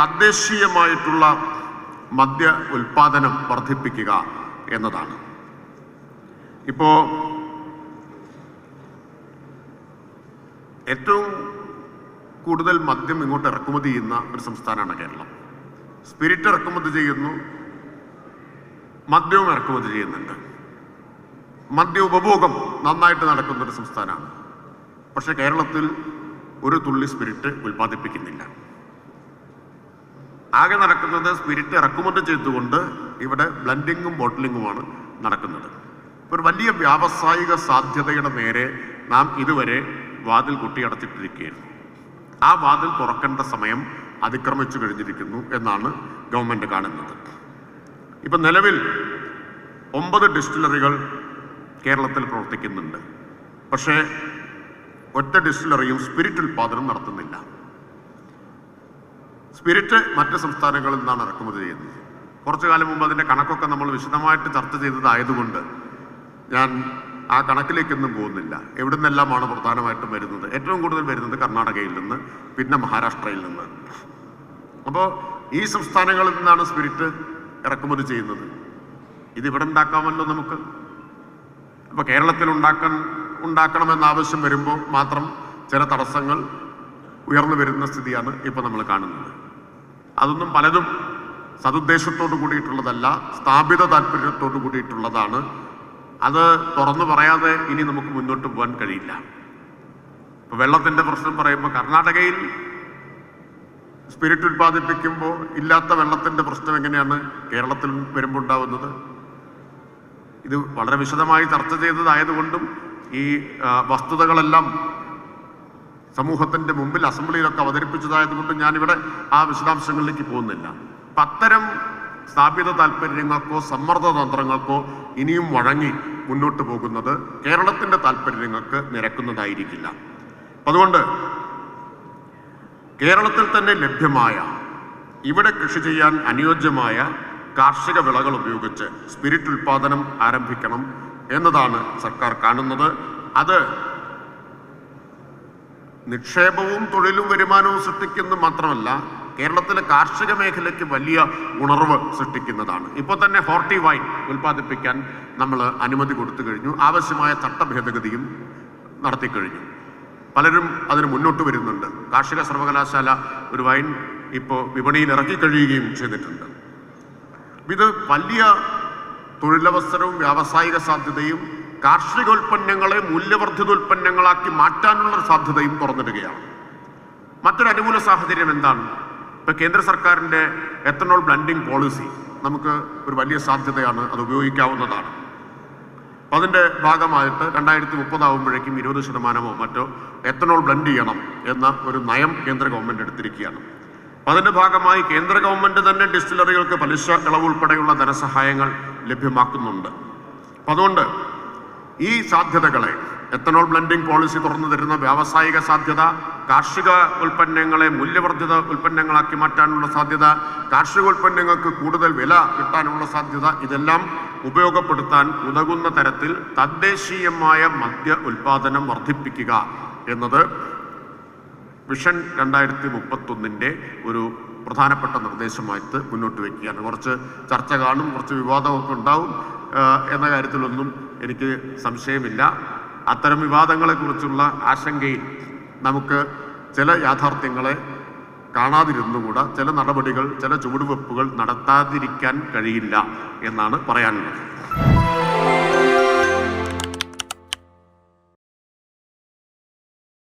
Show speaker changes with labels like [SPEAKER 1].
[SPEAKER 1] തദ്ദേശീയമായിട്ടുള്ള മദ്യ ഉൽപാദനം വർദ്ധിപ്പിക്കുക എന്നതാണ്. ഇപ്പോ ഏറ്റവും കൂടുതൽ മദ്യം ഇങ്ങോട്ട് ഇറക്കുമതി ചെയ്യുന്ന ഒരു സംസ്ഥാനമാണ് കേരളം. സ്പിരിറ്റ് ഇറക്കുമതി ചെയ്യുന്നു മദ്യവും ഇറക്കുമതി ചെയ്യുന്നുണ്ട്. മദ്യ ഉപഭോഗം നന്നായിട്ട് നടക്കുന്ന ഒരു സംസ്ഥാനമാണ്. പക്ഷേ കേരളത്തിൽ ഒരു തുള്ളി സ്പിരിറ്റ് ഉൽപ്പാദിപ്പിക്കുന്നില്ല. ആകെ നടക്കുന്നത് സ്പിരിറ്റ് ഇറക്കുമതി ചെയ്തുകൊണ്ട് ഇവിടെ ബ്ലൻഡിങ്ങും ബോട്ടിലിങ്ങുമാണ് നടക്കുന്നത്. ഒരു വലിയ വ്യാവസായിക സാധ്യതയുടെ നേരെ നാം ഇതുവരെ വാതിൽ കുട്ടിയടച്ചിട്ടിരിക്കുകയായിരുന്നു ആ വാതിൽ തുറക്കേണ്ട സമയം അതിക്രമിച്ചു കഴിഞ്ഞിരിക്കുന്നു എന്നാണ് ഗവൺമെന്റ് കാണുന്നത്. ഇപ്പം നിലവിൽ ഒമ്പത് ഡിസ്റ്റിലറികൾ കേരളത്തിൽ പ്രവർത്തിക്കുന്നുണ്ട്. പക്ഷേ ഒറ്റ ഡിസ്റ്റിലറിയും സ്പിരിറ്റ് ഉൽപ്പാദനം നടത്തുന്നില്ല. സ്പിരിറ്റ് മറ്റ് സംസ്ഥാനങ്ങളിൽ നിന്നാണ് ഇറക്കുമതി ചെയ്യുന്നത്. കുറച്ചു കാലം മുമ്പ് അതിന്റെ കണക്കൊക്കെ നമ്മൾ വിശദമായിട്ട് ചർച്ച ചെയ്തതായതുകൊണ്ട് ഞാൻ ആ കണക്കിലേക്കൊന്നും പോകുന്നില്ല. എവിടെ നിന്നെല്ലാമാണ് പ്രധാനമായിട്ടും വരുന്നത്? ഏറ്റവും കൂടുതൽ വരുന്നത് കർണാടകയിൽ നിന്ന് പിന്നെ മഹാരാഷ്ട്രയിൽ നിന്ന്. അപ്പോൾ ഈ സംസ്ഥാനങ്ങളിൽ നിന്നാണ് സ്പിരിറ്റ് ഇറക്കുമതി ചെയ്യുന്നത്. ഇതിവിടെ ഉണ്ടാക്കാമല്ലോ നമുക്ക്. അപ്പോൾ കേരളത്തിൽ ഉണ്ടാക്കാൻ ഉണ്ടാക്കണമെന്ന ആവശ്യം വരുമ്പോൾ മാത്രം ചില തടസ്സങ്ങൾ ഉയർന്നു വരുന്ന സ്ഥിതിയാണ് ഇപ്പോൾ നമ്മൾ കാണുന്നത്. അതൊന്നും പലതും സതുദ്ദേശത്തോട് കൂടിയിട്ടുള്ളതല്ല സ്ഥാപിത താല്പര്യത്തോട് കൂടിയിട്ടുള്ളതാണ്. അത് തുറന്നു പറയാതെ ഇനി നമുക്ക് മുന്നോട്ട് പോകാൻ കഴിയില്ല. ഇപ്പൊ വെള്ളത്തിന്റെ പ്രശ്നം പറയുമ്പോൾ കർണാടകയിൽ സ്പിരിറ്റ് ഉൽപ്പാദിപ്പിക്കുമ്പോൾ ഇല്ലാത്ത വെള്ളത്തിന്റെ പ്രശ്നം എങ്ങനെയാണ് കേരളത്തിൽ വരുമ്പോൾ ഉണ്ടാവുന്നത്? ഇത് വളരെ വിശദമായി ചർച്ച ചെയ്തതായതുകൊണ്ടും ഈ വസ്തുതകളെല്ലാം സമൂഹത്തിന്റെ മുമ്പിൽ അസംബ്ലിയിലൊക്കെ അവതരിപ്പിച്ചതായതുകൊണ്ട് ഞാനിവിടെ ആ വിശദാംശങ്ങളിലേക്ക് പോകുന്നില്ല. അപ്പം അത്തരം സ്ഥാപിത താല്പര്യങ്ങൾക്കോ സമ്മർദ്ദ തന്ത്രങ്ങൾക്കോ ഇനിയും വഴങ്ങി മുന്നോട്ട് പോകുന്നത് കേരളത്തിന്റെ താല്പര്യങ്ങൾക്ക് നിരക്കുന്നതായിരിക്കില്ല. അതുകൊണ്ട് കേരളത്തിൽ തന്നെ ലഭ്യമായ ഇവിടെ കൃഷി ചെയ്യാൻ അനുയോജ്യമായ കാർഷിക വിളകൾ ഉപയോഗിച്ച് സ്പിരിറ്റ് ഉൽപാദനം ആരംഭിക്കണം എന്നതാണ് സർക്കാർ കാണുന്നത്. അത് നിക്ഷേപവും തൊഴിലും വരുമാനവും സൃഷ്ടിക്കുന്നത് മാത്രമല്ല കേരളത്തിലെ കാർഷിക മേഖലയ്ക്ക് വലിയ ഉണർവ് സൃഷ്ടിക്കുന്നതാണ്. ഇപ്പോൾ തന്നെ ഹോർട്ടി വൈൻ ഉൽപ്പാദിപ്പിക്കാൻ നമ്മൾ അനുമതി കൊടുത്തു കഴിഞ്ഞു. ആവശ്യമായ ചട്ട ഭേദഗതിയും നടത്തിക്കഴിഞ്ഞു പലരും അതിന് മുന്നോട്ട് വരുന്നുണ്ട്. കാർഷിക സർവകലാശാല ഒരു വൈൻ ഇപ്പോൾ വിപണിയിൽ ഇറക്കി കഴിയുകയും ചെയ്തിട്ടുണ്ട്. ഇത് വലിയ തൊഴിലവസരവും വ്യാവസായിക സാധ്യതയും കാർഷികോൽപ്പന്നങ്ങളെ മൂല്യവർദ്ധിത ഉൽപ്പന്നങ്ങളാക്കി മാറ്റാനുള്ള സാധ്യതയും തുറന്നിടുകയാണ്. മറ്റൊരു അനുകൂല സാഹചര്യം എന്താണ്? ഇപ്പൊ കേന്ദ്ര സർക്കാരിന്റെ എത്തനോൾ ബ്ലൻഡിങ് പോളിസി നമുക്ക് ഒരു വലിയ സാധ്യതയാണ് അത് ഉപയോഗിക്കാവുന്നതാണ്. അതിന്റെ ഭാഗമായിട്ട് രണ്ടായിരത്തി മുപ്പതാവുമ്പോഴേക്കും ഇരുപത് ശതമാനമോ മറ്റോ എത്തനോൾ ബ്ലെൻഡ് ചെയ്യണം എന്ന ഒരു നയം കേന്ദ്ര ഗവൺമെന്റ് എടുത്തിരിക്കുകയാണ്. അപ്പം അതിന്റെ ഭാഗമായി കേന്ദ്ര ഗവൺമെന്റ് തന്നെ ഡിസ്റ്റിലറികൾക്ക് പലിശ ഇളവ് ഉൾപ്പെടെയുള്ള ധനസഹായങ്ങൾ ലഭ്യമാക്കുന്നുണ്ട്. അപ്പം അതുകൊണ്ട് ഈ സാധ്യതകളെ എത്തനോൾ ബ്ലെൻഡിംഗ് പോളിസി തുറന്നു തരുന്ന വ്യാവസായിക സാധ്യത കാർഷിക ഉൽപ്പന്നങ്ങളെ മൂല്യവർദ്ധിത ഉൽപ്പന്നങ്ങളാക്കി മാറ്റാനുള്ള സാധ്യത കാർഷിക ഉൽപ്പന്നങ്ങൾക്ക് കൂടുതൽ വില കിട്ടാനുള്ള സാധ്യത ഇതെല്ലാം ഉപയോഗപ്പെടുത്താൻ ഉതകുന്ന തരത്തിൽ തദ്ദേശീയമായ മദ്യ ഉൽപാദനം വർദ്ധിപ്പിക്കുക എന്നത് വിഷൻ രണ്ടായിരത്തി മുപ്പത്തൊന്നിന്റെ ഒരു പ്രധാനപ്പെട്ട നിർദ്ദേശമായിട്ട് മുന്നോട്ട് വയ്ക്കുകയാണ്. കുറച്ച് ചർച്ച കാണും കുറച്ച് വിവാദമൊക്കെ ഉണ്ടാവും. എന്ന കാര്യത്തിലൊന്നും എനിക്ക് സംശയമില്ല. അത്തരം വിവാദങ്ങളെക്കുറിച്ചുള്ള ആശങ്കയിൽ നമുക്ക് ചില യാഥാർത്ഥ്യങ്ങളെ കാണാതിരുന്നുകൂടാ. ചില നടപടികൾ ചില ചുവടുവെപ്പുകൾ നടത്താതിരിക്കാൻ കഴിയില്ല എന്നാണ് പറയാനുള്ളത്.